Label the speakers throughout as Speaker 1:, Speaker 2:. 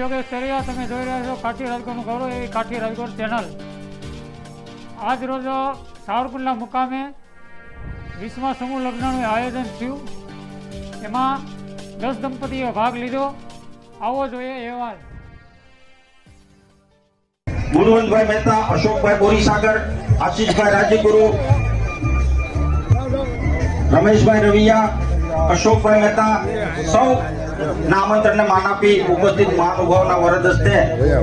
Speaker 1: યોગેશ ચરિયા તમે જોઈ રહ્યા છો કાઠી રાજકોટનું ગૌરવ એવી કાઠી રાજકોટ ચેનલ આજ રોજ સાવરકુંડલા મુકામે વિશ્વ સમૂહ લગ્નનું આયોજન થયું. એમાં દસ દંપતીએ ભાગ લીધો. આવો જોઈએ અહેવાલ
Speaker 2: ગુરુવંતભાઈ મહેતા, અશોકભાઈ બોરીસાગર, આશીષભાઈ રાજગુરુ, રમેશભાઈ રવિયા, અશોકભાઈ મહેતા, સૌ ના આમંત્રણને માન આપી ઉપસ્થિત મહાનુભાવના વરદ હસ્તે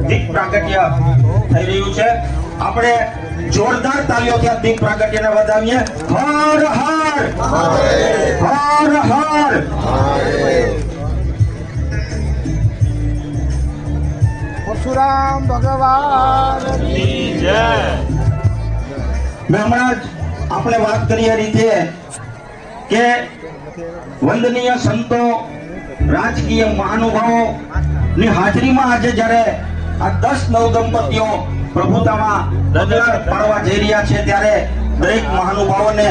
Speaker 2: દીપ પ્રાગટ્ય થઈ રહ્યું છે. આપણે જોરદાર તાલીઓથી આ દીપ પ્રાગટ્યને વધાવીએ. હર હર! હર હર!
Speaker 3: પરશુરામ ભગવાન
Speaker 2: મેં હમણાં જ આપણે વાત કરી રીતે કે વંદનીય સંતો રાજકીય મહાનુભાવો ની હાજરીમાં આજે જ્યારે આ દસ નવ દંપતીઓ પ્રભુતામાં રજળાટ પાડવા જઈ રહ્યા છે, ત્યારે દરેક મહાનુભાવોને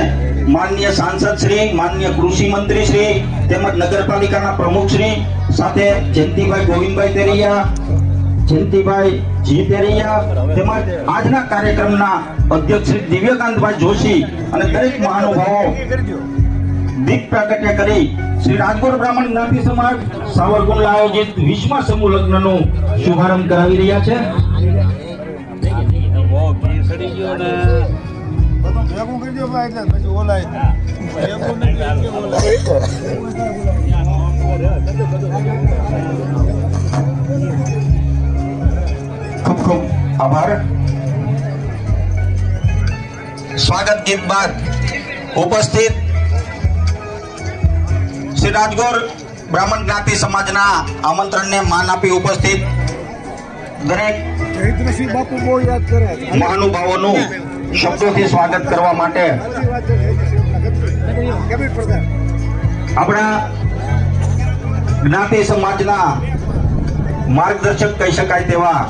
Speaker 2: માનનીય સાંસદ શ્રી, માનનીય કૃષિ મંત્રી શ્રી, તેમજ નગરપાલિકાના પ્રમુખ શ્રી સાથે જયંતિભાઈ ગોવિંદભાઈ તેરિયા, જયંતિભાઈ જી તેરિયા, તેમજ આજના કાર્યક્રમના અધ્યક્ષ શ્રી દિવ્યકાંતભાઈ જોશી અને દરેક મહાનુભાવો દીપ પ્રાગટ્ય કરી શ્રી રાજગોર બ્રાહ્મણ જ્ઞાતિ સમાજ સાવરકુંડલા આયોજિત વિશ્વ સમૂહ લગ્નનો શુભારંભ કરાવી રહ્યા છે. ખૂબ ખૂબ આભાર સ્વાગત ગીત બાદ ઉપસ્થિત શ્રી રાજગોર બ્રાહ્મણ જ્ઞાતિ સમાજના આમંત્રણને માન આપી ઉપસ્થિત દરેક
Speaker 3: ચૈત્રસિંહ બાપુ બહુ યાદ કરે.
Speaker 2: મહાનુભાવોનું શબ્દોથી સ્વાગત કરવા માટે આપણા જ્ઞાતિ સમાજના માર્ગદર્શક કહી શકાય તેવા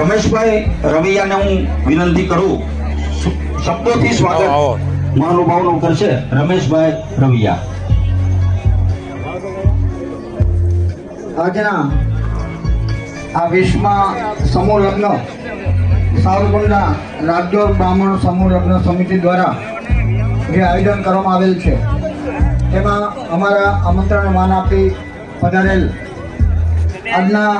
Speaker 2: રમેશભાઈ રવિયાને હું વિનંતી કરું. શબ્દોથી સ્વાગત મહાનુભાવનું કરશે રમેશભાઈ રવિયા.
Speaker 4: આજના આ વિશ્વમાં સમૂહ લગ્ન, સાવરકુંડલા રાજ્યોર બ્રાહ્મણ સમૂહ લગ્ન સમિતિ દ્વારા જે આયોજન કરવામાં આવેલ છે તેમાં અમારા આમંત્રણને માન આપી પધારેલ આજના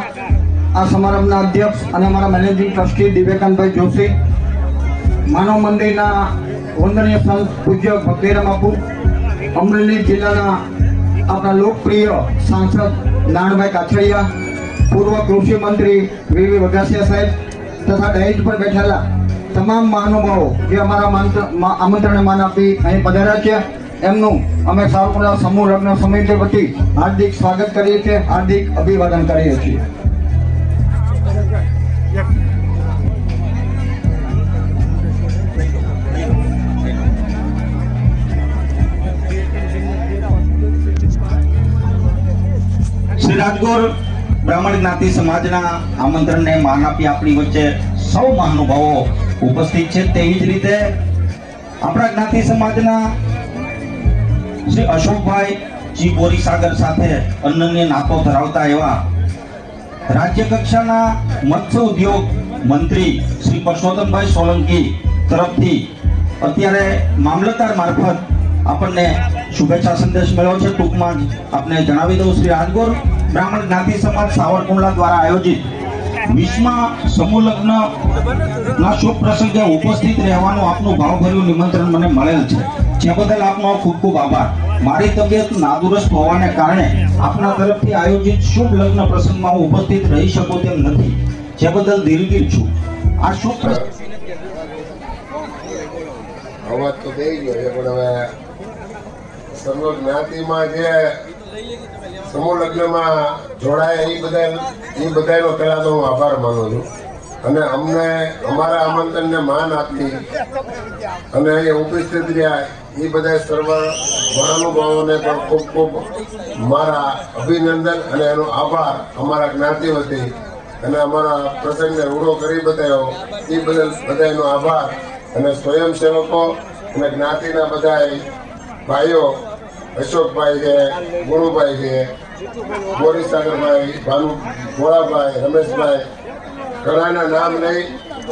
Speaker 4: આ સમારંભના અધ્યક્ષ અને અમારા મેનેજિંગ ટ્રસ્ટી દિવેકાનભાઈ જોશી, માનવ મંદિરના વંદનીય સંત પૂજ્ય ભક્તિરામ બાપુ, અમરેલી જિલ્લાના આપણા લોકપ્રિય સાંસદ નાણભાઈ કાછડિયા પૂર્વ કૃષિ મંત્રી વીવી વઘાસિયા સાહેબ તથા દહેજ પર બેઠેલા તમામ મહાનુભાવો જે અમારા માંત્ર- આમંત્રણને માન આપી અહીં પધાર્યા છે. એમનું અમે સાવરકુંડલા સમૂહ લગ્ન સમિતિ વતી હાર્દિક સ્વાગત કરીએ છીએ, હાર્દિક અભિવાદન કરીએ છીએ.
Speaker 2: રાજગોર બ્રાહ્મણ જ્ઞાતિ સમાજના આમંત્રણને માન આપી આપણી વચ્ચે સૌ મહાનુભાવો ઉપસ્થિત છે. તેવી જ રીતે આપણા જ્ઞાતિ સમાજના શ્રી અશોકભાઈ જી બોરીસાગર સાથે અનન્ય નાતો ધરાવતા એવા રાજ્ય કક્ષાના મત્સ્ય ઉદ્યોગ મંત્રી શ્રી પરસોત્તમભાઈ સોલંકી તરફથી અત્યારે મામલતદાર મારફત આપણને શુભેચ્છા સંદેશ મળ્યો છે. ટૂંકમાં જ આપને જણાવી દઉં, શ્રી રાજગોર બ્રાહ્મણ જ્ઞાતિ સમાજ સાવરકુંડલા દ્વારા આયોજિત વિશ્વમાં સમૂહ લગ્ન શુભ પ્રસંગે ઉપસ્થિત રહેવાનું આપનું ભાવભર્યું નિમંત્રણ મને મળેલ છે. જે બદલ આપનો ખૂબ ખૂબ આભાર. મારી તબિયત નાદુરસ્ત હોવાને કારણે આપના તરફથી આયોજિત શુભ લગ્ન પ્રસંગમાં હું ઉપસ્થિત રહી શકું તેમ નથી. જે બદલ દિલગીર છું. આ શુભ પ્રસંગ
Speaker 5: અવાજ તો થઈ ગયો છે, પણ હવે સર્વ જ્ઞાતિમાં જે સમૂહ લગ્નમાં જોડાય, એ બધા એ બધાનો પહેલા તો હું આભાર માનું છું. અને અમને, અમારા આમંત્રણને માન આપી અને અહીંયા ઉપસ્થિત રહ્યા, એ બધા સર્વ મહાનુભાવોને પણ ખૂબ ખૂબ મારા અભિનંદન અને એનો આભાર અમારા જ્ઞાતિ વતી અને અમારા પ્રસંગને રૂડો કરી બતાવ્યો, એ બદલ બધાનો આભાર. અને સ્વયંસેવકો અને જ્ઞાતિના બધા ભાઈઓ અશોકભાઈ છે ગુરુભાઈ છે, ગોરીસાગરભાઈ, ભાનુ, ભોળાભાઈ, રમેશભાઈ, ઘણાના નામ લઈ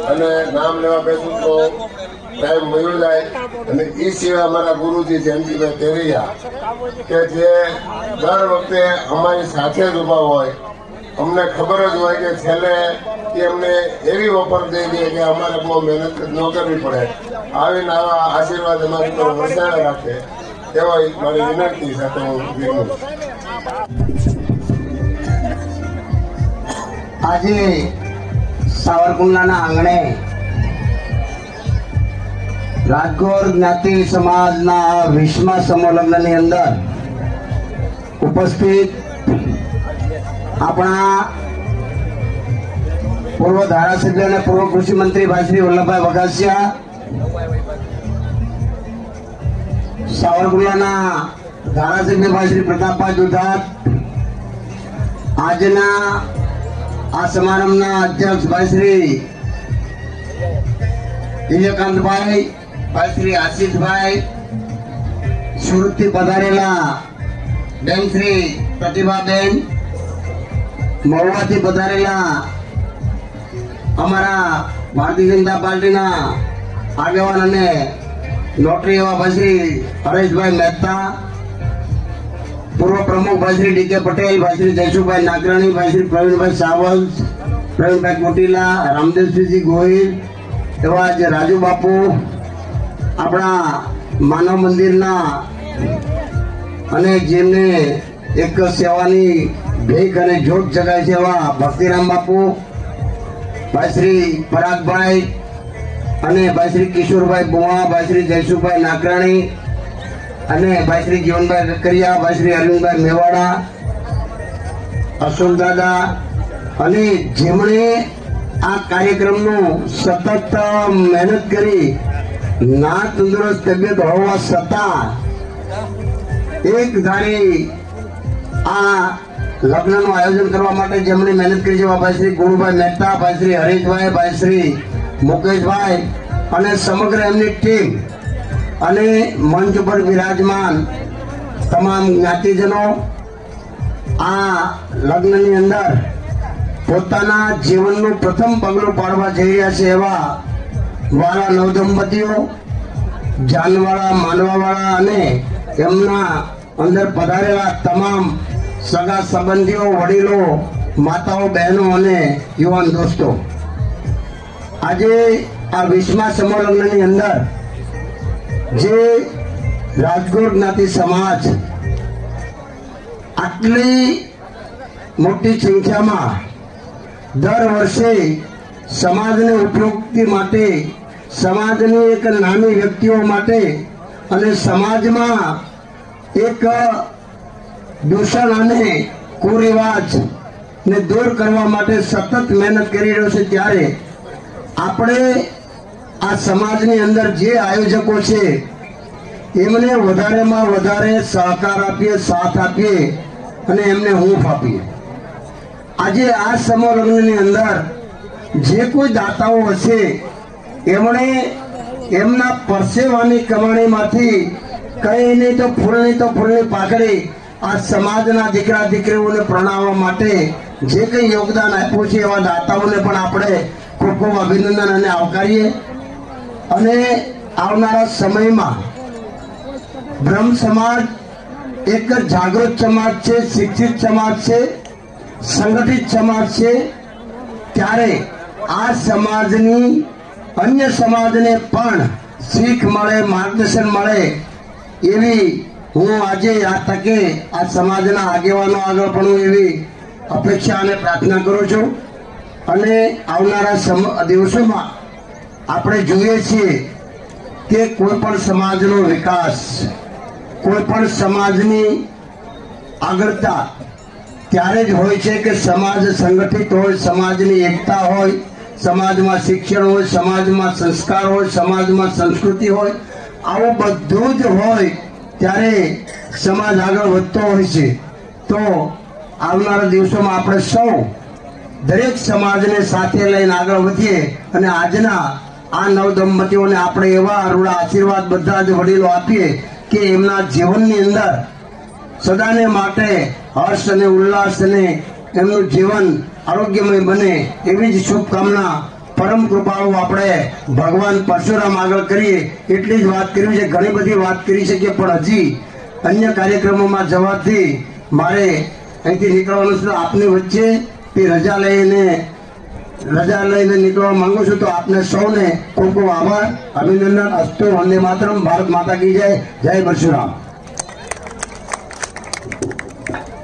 Speaker 5: અને નામ લેવા બેસું તો ટાઈમ મળ્યો જાય. અને એ સિવાય અમારા ગુરુજી જયંતિભાઈ તેરિયા કે જે દર વખતે અમારી સાથે જ ઊભા હોય. અમને ખબર જ હોય કે છેલ્લે એ અમને એવી ઓફર દઈ દે કે અમારે બહુ મહેનત ન કરવી પડે. આવીને આવા આશીર્વાદ અમારી પર વરસાડ રાખે. એવા મારી વિનંતી સાથે હું વિરમું છું.
Speaker 6: આજે સાવરકુંડલાના આંગણે રાજગોર જ્ઞાતિ સમાજના વિશ્વ સંમેલનની અંદર ઉપસ્થિત આપણા પૂર્વ ધારાસભ્ય અને પૂર્વ કૃષિ મંત્રી ભાઈ શ્રી વલ્લભભાઈ વઘાસિયા સાવરકુંડલાના ધારાસભ્ય ભાઈ શ્રી પ્રતાપભાઈ દુધાત, આજના આ સમારંભના અધ્યક્ષ ભાઈ શ્રી વિજયકાંતભાઈ ભાઈ શ્રી આશીષભાઈ, સુરતથી પધારેલા બેન શ્રી પ્રતિભાબેન, મહુવાથી પધારેલા અમારા ભારતીય જનતા પાર્ટીના આગેવાન અને નોટરી એવા ભાઈ હરેશભાઈ મહેતા, પૂર્વ પ્રમુખ ભાઈ શ્રી ડીકે પટેલ, ભાઈ શ્રી જયસુભાઈ નાગરાણી, ભાઈ શ્રી પ્રવીણભાઈ સાવંત પ્રવીણભાઈ કોટીલા, રામદેવસિંહજી ગોહિલ, એવા જે રાજુ બાપુ, આપણા માનવ મંદિરના અને જેમને એક સેવાની ભેખ અને જોત જગાય છે એવા ભક્તિરામ બાપુ, ભાઈ શ્રી પરાગભાઈ અને ભાઈ શ્રી કિશોરભાઈ બુવા, ભાઈ શ્રી જયસુભાઈ નાકરાણી અને ભાઈ શ્રી જીવનભાઈ કકરિયા, ભાઈ શ્રી અરવિંદભાઈ મેવાડા, અશોક દાદા અને જેમણે આ કાર્યક્રમનું સતત મહેનત કરી ના તંદુરસ્ત તબિયત હોવા છતાં એક ધારી આ લગ્નનું આયોજન કરવા માટે જેમણે મહેનત કરી છે ભાઈ શ્રી ગુરુભાઈ મહેતા, ભાઈ શ્રી હરીશભાઈ, ભાઈ શ્રી મુકેશભાઈ અને સમગ્ર એમની ટીમ અને મંચ પર વિરાજમાન તમામ જ્ઞાતિજનો આ લગ્નની અંદર પોતાના જીવનનું પ્રથમ પગલું પાડવા જઈ રહ્યા છે એવા વાળા નવદંપતીઓ, જાનવાળા માનવાવાળા અને એમના અંદર પધારેલા તમામ સગા સંબંધીઓ, વડીલો, માતાઓ, બહેનો અને યુવાન દોસ્તો. આજે આ વિશ્વા સંમેલનની અંદર જે રાજકોટ જ્ઞાતિ સમાજ આટલી મોટી સંખ્યામાં દર વર્ષે સમાજને ઉપયોગી માટે, સમાજની એક નાની વ્યક્તિઓ માટે અને સમાજમાં એક દૂષણ અને કુરિવાજ ને દૂર કરવા માટે સતત મહેનત કરી રહ્યો છે ત્યારે આપણે આ સમાજની અંદર જે આયોજકો છે, એમને વધારેમાં વધારે સહકાર આપીએ, સાથ આપીએ અને એમને હૂંફ આપીએ. આજે આ સમારંભની અંદર જે કોઈ દાતાઓ હશે, એમણે એમના પરસેવાની કમાણીમાંથી કઈ નહીં તો ફૂલ નહીં તો ફૂલની પાકડી આ સમાજના દીકરા દીકરીઓને પ્રણાવવા માટે જે કંઈ યોગદાન આપ્યું છે એવા દાતાઓને પણ આપણે ખૂબ ખૂબ અભિનંદન અને આવકારીએ. અને આવનારા સમયમાં બ્રહ્મ સમાજ એક જાગૃત સમાજ છે, શિક્ષિત સમાજ છે, સંગઠિત સમાજ છે. ત્યારે આ સમાજની અન્ય સમાજને પણ શીખ મળે, માર્ગદર્શન મળે એવી હું આજે આ તકે આ સમાજના આગેવાનો આગળ પણ એવી અપેક્ષા અને પ્રાર્થના કરું છું. અને આવનારા સમ- દિવસોમાં આપણે જોઈએ છીએ કે કોઈ પણ સમાજનો વિકાસ કોઈ પણ સમાજની આગળતા ત્યારે જ હોય છે કે સમાજ સંગઠિત હોય, સમાજની એકતા હોય, સમાજમાં શિક્ષણ હોય, સમાજમાં સંસ્કાર હોય, સમાજમાં સંસ્કૃતિ હોય, આવું બધું જ હોય ત્યારે સમાજ આગળ વધતો હોય છે. તો આવનારા દિવસોમાં આપણે સૌ દરેક સમાજને સાથે લઈને આગળ વધીએ અને આજના આ નવ દંપતીઓને આપણે એવા અરૂડા આશીર્વાદ બધા જ વડીલો આપીએ કે એમના જીવનની અંદર સદાને માટે હર્ષ અને ઉલ્લાસ અને એમનું જીવન આરોગ્યમય બને એવી જ શુભકામના, પરમ કૃપાળુ આપણે ભગવાન પરશુરામ આગળ કરીએ. એટલી જ વાત કરવી છે, ઘણી બધી વાત કરી શકીએ પણ હજી અન્ય કાર્યક્રમોમાં જવાથી મારે અહીંથી નીકળવાનું છે. આપની વચ્ચે તે રજા લઈને રજા લઈને નીકળવા માંગુ છું તો આપને સૌને ખૂબ ખૂબ આભાર. અભિનંદન. અસ્તુ વંદે માતરમ. ભારત માતા કી જય. જય પરશુરામ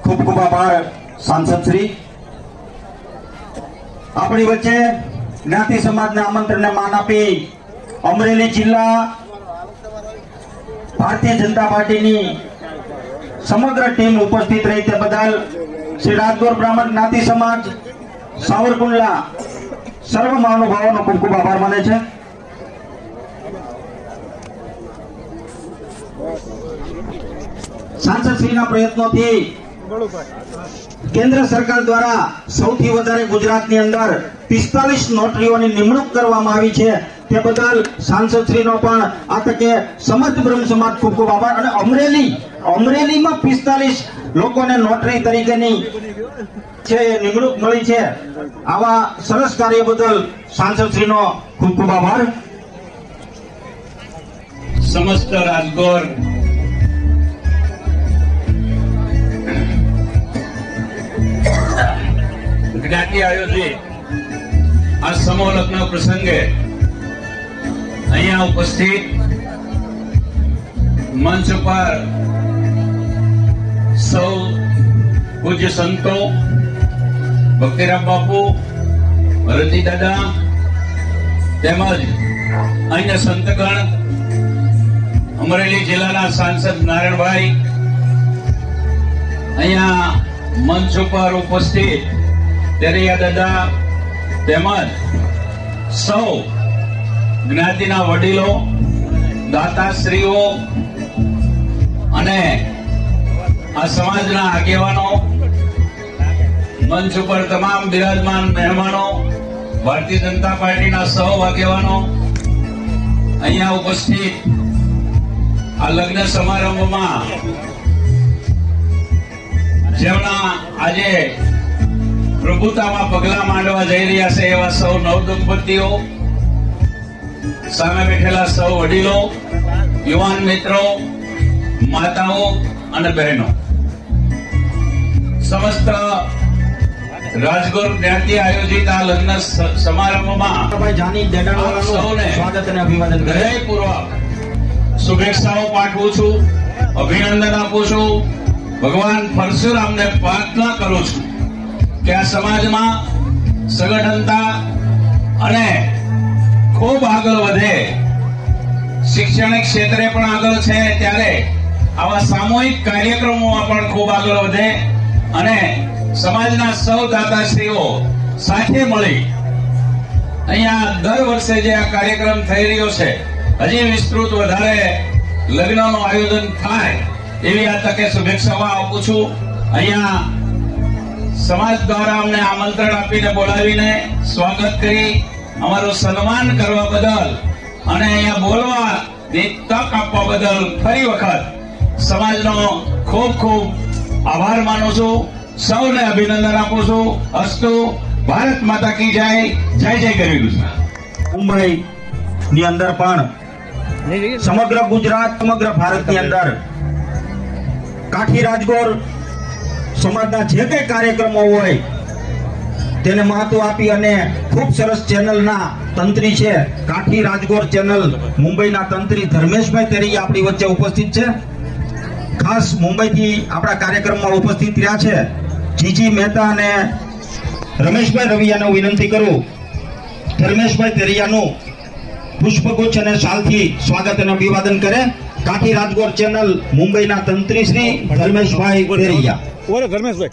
Speaker 2: ખૂબ ખૂબ આભાર, સાંસદ શ્રી. આપણી વચ્ચે જ્ઞાતિ સમાજના આમંત્રણને માન આપી અમરેલી જિલ્લા ભારતીય જનતા પાર્ટીની સમગ્ર ટીમ ઉપસ્થિત રહી તે બદલ શ્રી રાજગોર બ્રાહ્મણ જ્ઞાતિ સમાજ, સાવરકુંડલા સર્વ મહાનુભાવોનો ખૂબ ખૂબ આભાર માને છે. સાંસદ શ્રીના પ્રયત્નોથી કેન્દ્ર સરકાર દ્વારા સૌથી વધારે ગુજરાતની અંદર પિસ્તાલીસ નોટરીઓની નિમણૂક કરવામાં આવી છે. તે બદલ સાંસદ શ્રીનો પણ આ તકે સમર્થ બ્રહ્મ સમાજ ખૂબ ખૂબ આભાર. અને અમરેલી, અમરેલીમાં પિસ્તાલીસ લોકોને નોટરી તરીકેની છે, નિમણૂક મળી છે. આવા સરસ કાર્ય બદલ સાંસદ શ્રીનો ખૂબ ખૂબ આભાર.
Speaker 7: સમસ્ત રાજગોર આ સમૂહ પ્રસંગે અહીંયા ઉપસ્થિત મંચ પર સૌ પૂજ્ય સંતો ભક્તિરામ બાપુ, ભરતજી દાદા, તેમજ અહીંના સંતગણ, અમરેલી જિલ્લાના સાંસદ નારાયણભાઈ, અહીંયા મંચ ઉપર ઉપસ્થિત તેરિયા દાદા, તેમજ સૌ જ્ઞાતિના વડીલો, દાતાશ્રીઓ અને આ સમાજના આગેવાનો, મંચ ઉપર તમામ બિરાજમાન મહેમાનો, ભારતીય જનતા પાર્ટીના સૌ આગેવાનો, અહીંયા ઉપસ્થિત આ લગ્ન સમારંભમાં જેમના આજે પ્રભુતામાં પગલા માંડવા જઈ રહ્યા છે એવા સૌ નવદંપતિઓ સામે બેઠેલા સૌ વડીલો, યુવાન મિત્રો, માતાઓ અને બહેનો. સમસ્ત રાજગોર જ્ઞાતિ આયોજિત આ લગ્ન સમારંભમાં
Speaker 2: જાની
Speaker 7: સૌને
Speaker 2: સ્વાગત અને અભિવાદન
Speaker 7: હૃદયપૂર્વક શુભેચ્છાઓ પાઠવું છું અભિનંદન આપું છું. ભગવાન પરશુરામને પ્રાર્થના કરું છું કે આ સમાજમાં સંગઠનતા અને ખૂબ આગળ વધે. શિક્ષણિક ક્ષેત્રે પણ આગળ છે ત્યારે આવા સામૂહિક કાર્યક્રમોમાં પણ ખૂબ આગળ વધે. અને સમાજના સૌ દાતાશ્રીઓ સાથે મળી અહીંયા દર વર્ષે જે આ કાર્યક્રમ થઈ રહ્યો છે, હજી વિસ્તૃત વધારે લગ્નનું આયોજન થાય એવી આ તકે શુભેચ્છાઓ આપું છું. અહીંયા સમાજ દ્વારા અમને આમંત્રણ આપીને બોલાવીને સ્વાગત કરી અમારું સન્માન કરવા બદલ અને અહીંયા બોલવાની તક આપવા બદલ ફરી વખત સમાજનો ખૂબ ખૂબ આભાર માનું છું. સૌને અભિનંદન આપું છું. અસ્તુ, ભારત માતા કી જય. જય જય ગરવી ગુજરાત.
Speaker 2: મુંબઈ ની અંદર પણ સમગ્ર ગુજરાત, સમગ્ર ભારતની અંદર કાઠી રાજગોર સમાજના જે કઈ કાર્યક્રમો હોય, તેને મહત્વ આપી અને ખૂબ સરસ ચેનલના તંત્રી છે, કાઠી રાજગોર ચેનલ મુંબઈના તંત્રી ધર્મેશભાઈ તરીકે આપણી વચ્ચે ઉપસ્થિત છે. ખાસ મુંબઈથી આપણા કાર્યક્રમમાં ઉપસ્થિત રહ્યા છે. જીજી મહેતા અને રમેશભાઈ રવિયાને વિનંતી કરું. ધર્મેશભાઈ તેરિયાનું પુષ્પગુચ્છ અને શાલથી સ્વાગત અને અભિવાદન કરે. કાઠી રાજગોર ચેનલ મુંબઈના તંત્રી શ્રી ધર્મેશભાઈ તેરિયા.
Speaker 3: ધર્મેશભાઈ.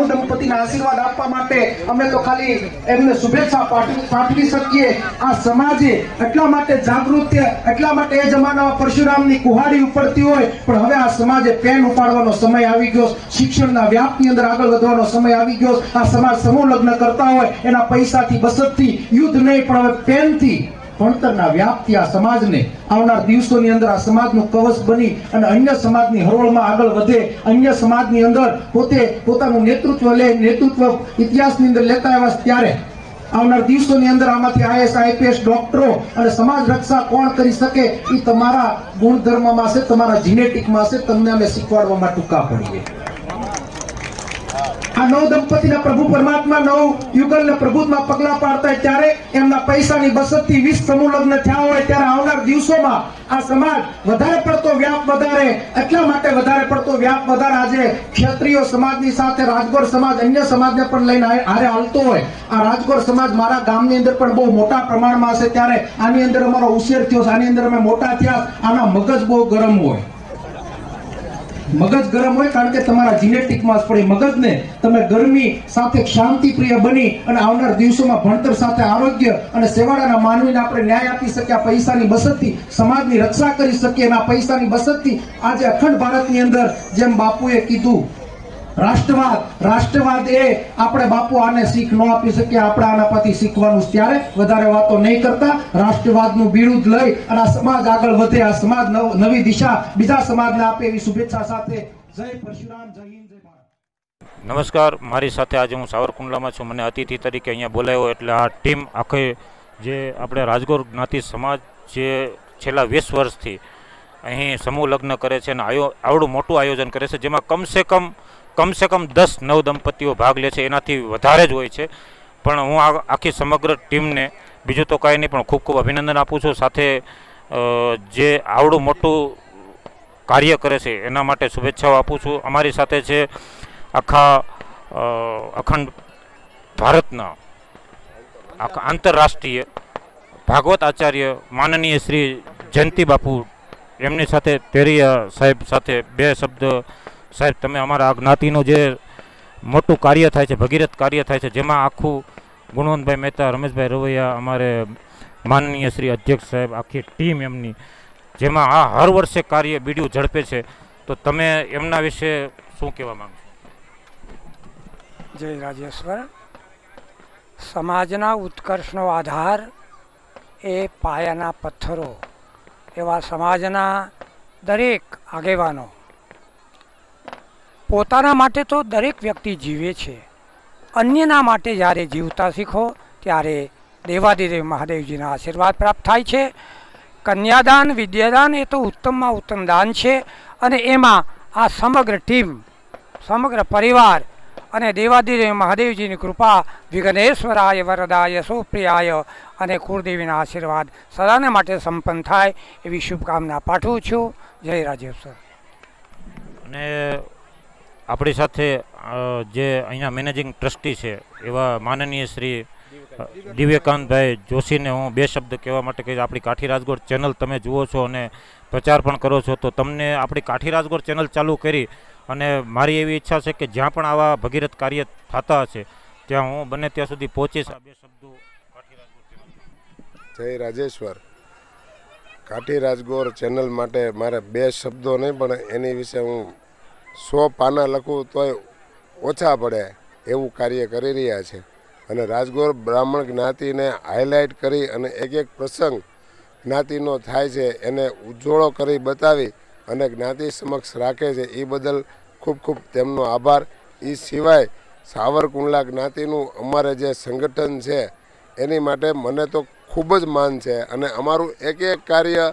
Speaker 8: નવ દંપતીના આશીર્વાદ આપવા માટે અમે તો ખાલી એમને શુભેચ્છા પાઠવી શકીએ. આ સમાજે એટલા માટે જાગૃત એટલા માટે એ જમાનામાં પરશુરામની કુહાડી ઉપડતી હોય, પણ હવે આ સમાજે પેન ઉપાડવાનો સમય આવી ગયો. શિક્ષણના વ્યાપની અંદર આગળ વધવાનો સમય આવી ગયો. આ સમાજ સમૂહ લગ્ન કરતા હોય, એના પૈસાથી બસતથી યુદ્ધ નહીં, પણ હવે પેનથી ભણતરના વ્યાપથી આ સમાજને આવનાર દિવસોની અંદર આ સમાજનું કવચ બની અને અન્ય સમાજની હરોળમાં આગળ વધે. અન્ય સમાજની અંદર પોતે પોતાનું નેતૃત્વ લે, નેતૃત્વ ઇતિહાસની અંદર લેતા આવ્યા ત્યારે. આવનાર દિવસોની અંદર આમાંથી આઈએસ, આઈપીએસ, ડોક્ટરો અને સમાજ રક્ષા કોણ કરી શકે એ તમારા ગુણધર્મમાં છે, તમારા જીનેટિકમાં છે, તમને અમે શીખવાડવામાં ટૂંકા પડીએ. આ નવ દંપતીના પ્રભુ પરમાત્મા, નવ યુગલને પ્રભુત્વમાં પગલા પાડતા હોય ત્યારે એમના પૈસાની બચતથી વીસ સમૂહ લગ્ન થયા હોય ત્યારે આવનાર દિવસોમાં આ સમાજ વધારે પડતો વ્યાપ વધારે, એટલા માટે વધારે પડતો વ્યાપ વધારે. આજે ક્ષત્રિય સમાજની સાથે રાજગોર સમાજ, અન્ય સમાજને પણ લઈને હારે હાલતો હોય. આ રાજગોર સમાજ મારા ગામની અંદર પણ બહુ મોટા પ્રમાણમાં હશે ત્યારે આની અંદર અમારો ઉછેર થયો આની અંદર અમે મોટા થયા. આના મગજ બહુ ગરમ હોય. મગજ ગરમ હોય કારણ કે તમારા જીનેટિકમાં જ પડે. મગજને તમે ગરમી સાથે શાંતિ પ્રિય બની અને આવનાર દિવસોમાં ભણતર સાથે આરોગ્ય અને સેવાડાના માનવીને આપણે ન્યાય આપી શકીએ. આ પૈસાની બચતથી સમાજની રક્ષા કરી શકીએ અને આ પૈસાની બચતથી આજે અખંડ ભારતની અંદર જેમ બાપુએ કીધું રાષ્ટ્રવાદ. રાષ્ટ્રવાદ એ આપણે બાપુ આને શીખ ન આપી શકીએ, આપણે આના પરથી શીખવાનું ત્યારે વધારે વાતો નહીં કરતા. રાષ્ટ્રવાદનું બિરુદ લઈ અને સમાજ આગળ વધે, આ સમાજ નવ- દિશા બીજા સમાજને આપે એવી શુભેચ્છા સાથે જય પરશુરામ, જય હિન્દ, જય ભારત.
Speaker 9: નમસ્કાર. મારી સાથે આજે હું સાવરકુંડલામાં છું. મને અતિથિ તરીકે અહીંયા બોલાવ્યો એટલે આ ટીમ આખે જે આપણે રાજગોર જ્ઞાતિ સમાજ જે છેલ્લા વીસ વર્ષથી અહીં સમૂહ લગ્ન કરે છે અને આયો, આવડું મોટું આયોજન કરે છે, જેમાં કમસે કમ કમસે કમ દસ નવ દંપતીઓ ભાગ લે છે, એનાથી વધારે જ હોય છે. પણ હું આખી સમગ્ર ટીમને, બીજું તો કાંઈ નહીં, પણ ખૂબ ખૂબ અભિનંદન આપું છું. સાથે જે આવડું મોટું કાર્ય કરે છે, એના માટે શુભેચ્છાઓ આપું છું. અમારી સાથે છે આખા અખંડ ભારતના આખા આંતરરાષ્ટ્રીય ભાગવત આચાર્ય માનનીય શ્રી જયંતિ બાપુ એમની સાથે તેરિયા સાહેબ સાથે બે શબ્દ સાહેબ, તમે અમારા જ્ઞાતિનું જે મોટું કાર્ય થાય છે, ભગીરથ કાર્ય થાય છે, જેમાં આખું ગુણવંતભાઈ મહેતા, રમેશભાઈ રવૈયા, અમારે માનનીય શ્રી અધ્યક્ષ સાહેબ, આખી ટીમ એમની, જેમાં આ હર વર્ષે કાર્ય બીડિયું ઝડપે છે. તો તમે એમના વિશે શું કહેવા માંગો
Speaker 10: જય રાજેશ્વર. સમાજના ઉત્કર્ષનો આધાર એ પાયાના પથ્થરો, એવા સમાજના દરેક આગેવાનો પોતાના માટે તો દરેક વ્યક્તિ જીવે છે. અન્યના માટે જ્યારે જીવતા શીખો, ત્યારે દેવાદિદેવ મહાદેવજીના આશીર્વાદ પ્રાપ્ત થાય છે. કન્યાદાન, વિદ્યાદાન એ તો ઉત્તમમાં ઉત્તમ દાન છે અને એમાં આ સમગ્ર ટીમ, સમગ્ર પરિવાર અને દેવાદિદેવ મહાદેવજીની કૃપા વિઘ્નેશ્વરાય વરદાય, સુપ્રિયાય અને કુળદેવીના આશીર્વાદ સદાને માટે સંપન્ન થાય એવી શુભકામના પાઠવું છું. જય રાજેશ્વર.
Speaker 9: અને આપણી સાથે જે અહીંયા મેનેજિંગ ટ્રસ્ટી છે, એવા માનનીય શ્રી દિવ્યકાંતભાઈ જોશીને હું બે શબ્દ કહેવા માટે કહીશ. આપણી કાઠી રાજગોર ચેનલ તમે જુઓ છો અને પ્રચાર પણ કરો છો, તો તમને આપણી કાઠી રાજગોર ચેનલ ચાલુ કરી અને મારી એવી ઈચ્છા છે કે જ્યાં પણ આવા ભગીરથ કાર્ય થતા હશે, ત્યાં હું બને ત્યાં સુધી પહોંચીશ. આ બે શબ્દો
Speaker 5: જય રાજેશ્વર. કાઠી રાજગોર ચેનલ માટે મારે બે શબ્દો નહીં, પણ એની વિશે હું સો પાના લખું તોય ઓછા પડે એવું કાર્ય કરી રહ્યા છે. અને રાજગોર બ્રાહ્મણ જ્ઞાતિને હાઇલાઇટ કરી અને એક એક પ્રસંગ જ્ઞાતિનો થાય છે, એને ઉજ્જવળો કરી બતાવી અને જ્ઞાતિ સમક્ષ રાખે છે, એ બદલ ખૂબ ખૂબ તેમનો આભાર. એ સિવાય સાવરકુંડલા જ્ઞાતિનું અમારે જે સંગઠન છે, એની માટે મને તો ખૂબ જ માન છે અને અમારું એક એક કાર્ય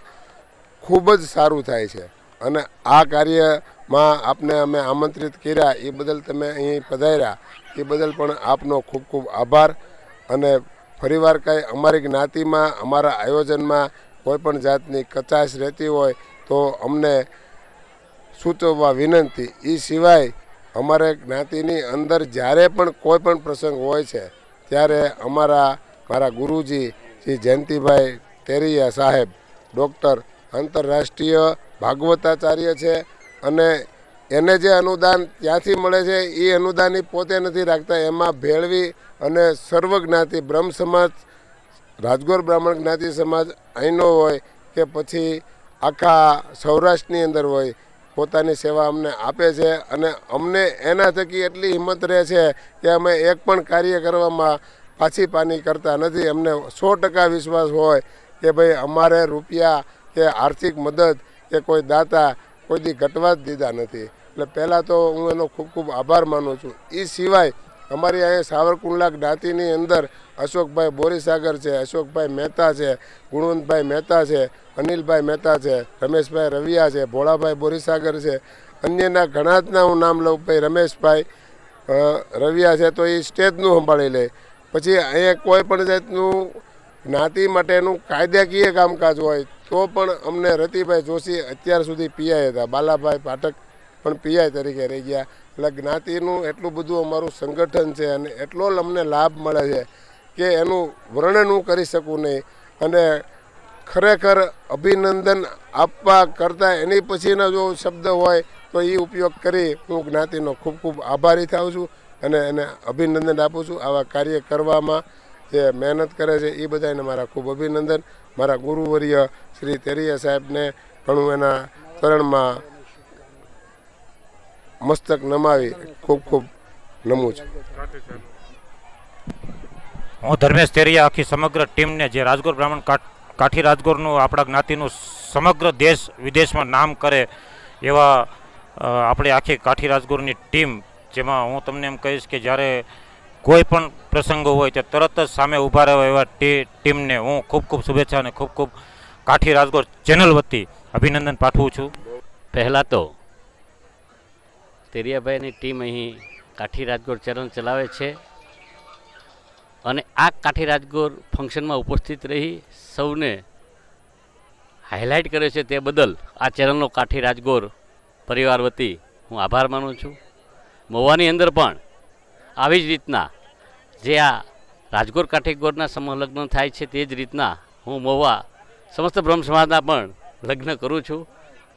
Speaker 5: ખૂબ જ સારું થાય છે. અને આ કાર્યમાં આપને અમે આમંત્રિત કર્યા, એ બદલ તમે અહીં પધાર્યા. એ બદલ પણ આપનો ખૂબ ખૂબ આભાર. અને ફરીવાર કાંઈ અમારી જ્ઞાતિમાં, અમારા આયોજનમાં કોઈ પણ જાતની કચાશ રહેતી હોય તો અમને સૂચવવા વિનંતી. એ સિવાય અમારે જ્ઞાતિની અંદર જ્યારે પણ કોઈ પણ પ્રસંગ હોય છે, ત્યારે અમારા, મારા ગુરુજી શ્રી જયંતિભાઈ તેરિયા સાહેબ, ડૉક્ટર આંતરરાષ્ટ્રીય ભાગવતાચાર્ય છે અને એને જે અનુદાન ત્યાંથી મળે છે, એ અનુદાન એ પોતે નથી રાખતા. એમાં ભેળવી અને સર્વ જ્ઞાતિ બ્રહ્મ સમાજ, રાજગોર બ્રાહ્મણ જ્ઞાતિ સમાજ અહીંનો હોય કે પછી આખા સૌરાષ્ટ્રની અંદર હોય, પોતાની સેવા અમને આપે છે અને અમને એના થકી એટલી હિંમત રહે છે કે અમે એક પણ કાર્ય કરવામાં પાછી પાની કરતા નથી. અમને સો ટકા વિશ્વાસ હોય કે ભાઈ અમારે રૂપિયા કે આર્થિક મદદ કે કોઈ દાતા કોઈ દી ઘટવા જ દીધા નથી. એટલે પહેલાં તો હું એનો ખૂબ ખૂબ આભાર માનું છું. એ સિવાય અમારી અહીંયા સાવરકુંડલા જ્ઞાતિની અંદર અશોકભાઈ બોરીસાગર છે, અશોકભાઈ મહેતા છે, ગુણવંતભાઈ મહેતા છે, અનિલભાઈ મહેતા છે, રમેશભાઈ રવિયા છે, ભોળાભાઈ બોરીસાગર છે, અન્યના ઘણા જના હું નામ લઉં, ભાઈ રમેશભાઈ રવિયા છે તો એ સ્ટેજનું સંભાળી લે. પછી અહીંયા કોઈ પણ જાતનું જ્ઞાતિ માટેનું કાયદાકીય કામકાજ હોય તો પણ અમને રતિભાઈ જોશી અત્યાર સુધી પીઆઈ હતા. બાલાભાઈ પાઠક પણ પીઆઈ તરીકે રહી ગયા. એટલે જ્ઞાતિનું એટલું બધું અમારું સંગઠન છે અને એટલો અમને લાભ મળે છે કે એનું વર્ણન હું કરી શકું નહીં. અને ખરેખર અભિનંદન આપવા કરતાં એની પછીનો જો શબ્દ હોય તો એ ઉપયોગ કરી હું જ્ઞાતિનો ખૂબ ખૂબ આભારી થાઉં છું અને એને અભિનંદન આપું છું. આવા કાર્ય કરવામાં જે મહેનત કરે છે એ બધાને મારા ખૂબ અભિનંદન. મારા ગુરુવર્ય શ્રી તેરિયા સાહેબને પણ હું એના ચરણમાં મસ્તક નમાવી ખૂબ ખૂબ નમું છું.
Speaker 9: હું ધર્મેશ તેરિયા, આખી સમગ્ર ટીમને જે રાજગોર બ્રાહ્મણ કાઠ- રાજગોરનું, આપણા જ્ઞાતિનું સમગ્ર દેશ વિદેશમાં નામ કરે એવા આપણે આખી કાઠી રાજગોરની ટીમ, જેમાં હું તમને એમ કહીશ કે જ્યારે કોઈ પણ પ્રસંગો હોય તે તરત જ સામે ઊભા રહેવા એવા ટીમને હું ખૂબ ખૂબ શુભેચ્છા અને ખૂબ ખૂબ કાઠી રાજગોર ચેનલ વતી અભિનંદન પાઠવું છું.
Speaker 11: પહેલાં તો તેરિયાભાઈની ટીમ અહીં કાઠી રાજગોર ચેનલ ચલાવે છે અને આ કાઠી રાજગોર ફંક્શનમાં ઉપસ્થિત રહી સૌને હાઇલાઇટ કરે છે તે બદલ આ ચેનલનો કાઠી રાજગોર પરિવાર વતી હું આભાર માનું છું. મહુવાની અંદર પણ આવી જ રીતના જે આ રાજગોર કાઠીગોરના સમલગ્ન થાય છે તે જ રીતના હું મહુવા સમસ્ત બ્રહ્મ સમાજના પણ લગ્ન કરું છું.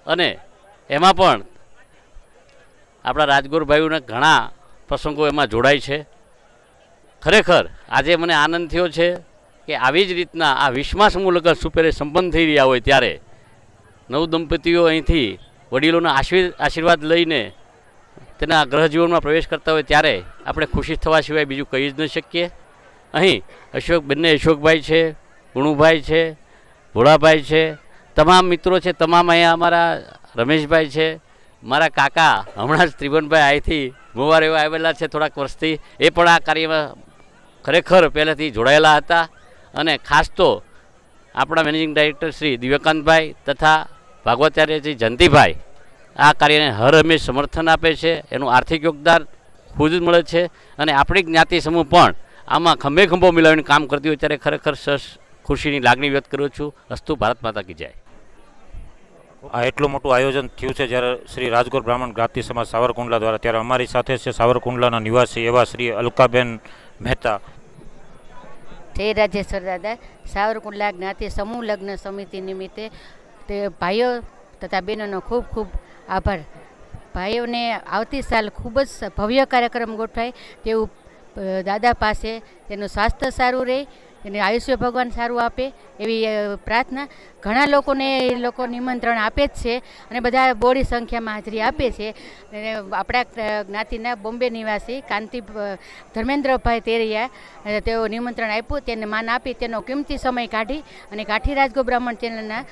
Speaker 11: અને એમાં પણ આપણા રાજગોર ભાઈઓના ઘણા પ્રસંગો એમાં જોડાય છે. ખરેખર આજે મને આનંદ થયો છે કે આવી જ રીતના આ વિશ્વાસ સમૂહ સુપેરે સંપન્ન થઈ રહ્યા હોય ત્યારે નવ દંપતીઓ અહીંથી વડીલોના આશીર્ આશીર્વાદ લઈને તેના ગ્રહ જીવનમાં પ્રવેશ કરતા હોય ત્યારે આપણે ખુશી થવા સિવાય બીજું કહી જ ન શકીએ. અહીં અશોક, બંને અશોકભાઈ છે, ગુણુભાઈ છે, ભોળાભાઈ છે, તમામ મિત્રો છે, તમામ અહીંયા અમારા રમેશભાઈ છે, મારા કાકા હમણાં જ ત્રિભુવનભાઈ અહીંથી મોવાર એવા આવેલા છે થોડાક વર્ષથી. એ પણ આ કાર્યમાં ખરેખર પહેલેથી જોડાયેલા હતા અને ખાસ તો આપણા મેનેજિંગ ડાયરેક્ટર શ્રી દિવ્યકાંતભાઈ તથા ભાગવતાર્યજી જયંતિભાઈ આ કાર્યને હર હંમેશ સમર્થન આપે છે એનું આર્થિક યોગદાન ખુદ જ મળે છે અને આપણી જ્ઞાતિ સમૂહ પણ આમાં ખંભે ખંભો મિલાવીને કામ કરતી હોય ત્યારે ખરેખર સસ ખુશીની લાગણી વ્યક્ત કરું છું. અસ્તુ ભારત માતા કી જાય.
Speaker 9: આ એટલું મોટું આયોજન થયું છે જ્યારે શ્રી રાજગોર બ્રાહ્મણ જ્ઞાતિ સમાજ સાવરકુંડલા દ્વારા ત્યારે અમારી સાથે છે સાવરકુંડલાના નિવાસી એવા શ્રી અલકાબેન મહેતા.
Speaker 12: જય રાજેશ્વર દાદા. સાવરકુંડલા જ્ઞાતિ સમૂહ લગ્ન સમિતિ નિમિત્તે તે ભાઈઓ તથા બહેનોનો ખૂબ ખૂબ આભાર. ભાઈઓને આવતી સાલ ખૂબ જ ભવ્ય કાર્યક્રમ ગોઠવાય તેવું દાદા પાસે તેનું સ્વાસ્થ્ય સારું રહે, તેને આયુષ્ય ભગવાન સારું આપે એવી પ્રાર્થના ઘણા લોકોને એ લોકો નિમંત્રણ આપે જ છે અને બધા બોડી સંખ્યામાં હાજરી આપે છે. અને આપણા જ્ઞાતિના બોમ્બે નિવાસી કાંતિ ધર્મેન્દ્રભાઈ તેરિયા તેઓ નિમંત્રણ આપ્યું, તેને માન આપી, તેનો કિંમતી સમય કાઢી અને કાઠી રાજગો બ્રાહ્મણ ચેનલના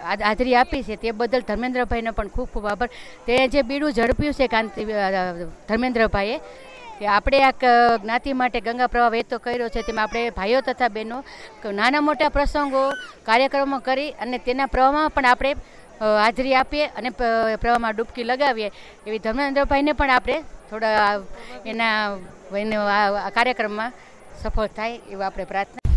Speaker 12: હાજરી આપી છે તે બદલ ધર્મેન્દ્રભાઈનો પણ ખૂબ ખૂબ આભાર. તે જે બીડું ઝડપ્યું છે કાંતિ ધર્મેન્દ્રભાઈએ કે આપણે આ જ્ઞાતિ માટે ગંગા પ્રવાહ વહેતો કર્યો છે, તેમાં આપણે ભાઈઓ તથા બહેનો નાના મોટા પ્રસંગો, કાર્યક્રમો કરી અને તેના પ્રવાહમાં પણ આપણે હાજરી આપીએ અને પ્રવાહમાં ડૂબકી લગાવીએ. એવી ધર્મેન્દ્રભાઈને પણ આપણે થોડા એના કાર્યક્રમમાં સફળ થાય એવા આપણે પ્રાર્થના